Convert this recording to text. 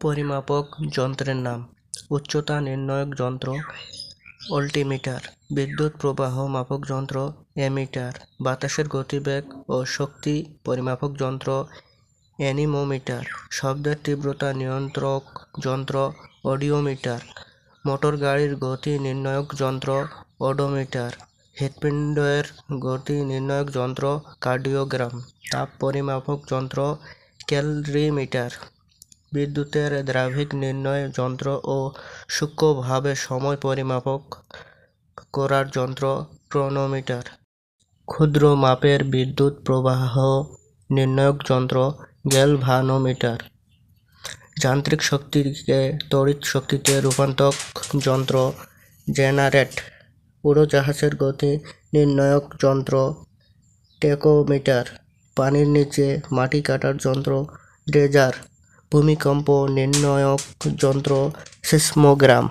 পরিমাপক যন্ত্রের নাম। উচ্চতা নির্ণায়ক যন্ত্র, অল্টিমিটার, বিদ্যুৎ প্রবাহ মাপক যন্ত্র, অ্যামিটার, বাতাসের গতিবেগ ও শক্তি পরিমাপক যন্ত্র, অ্যানিমোমিটার, শব্দের তীব্রতা নিয়ন্ত্রক যন্ত্র, অডিওমিটার, মোটর গাড়ির গতি নির্ণায়ক যন্ত্র, অডোমিটার, হৃৎপিণ্ডের গতি নির্ণায়ক যন্ত্র, কার্ডিওগ্রাম, তাপ পরিমাপক যন্ত্র, ক্যালরিমিটার। বিদ্যুতের দ্রাবিক নির্ণয় যন্ত্র ও সূক্ষ্মভাবে সময় পরিমাপক করার যন্ত্র ক্রোনোমিটার। ক্ষুদ্র মাপের বিদ্যুৎ প্রবাহ নির্ণায়ক যন্ত্র গ্যালভানোমিটার। যান্ত্রিক শক্তিকে তড়িৎ শক্তিতে রূপান্তরক যন্ত্র জেনারেট। উড়োজাহাজের গতি নির্ণায়ক যন্ত্র টেকোমিটার। পানির নিচে মাটি কাটার যন্ত্র ড্রেজার। ভূমিকম্প নির্ণায়ক যন্ত্র সিসমোগ্রাম।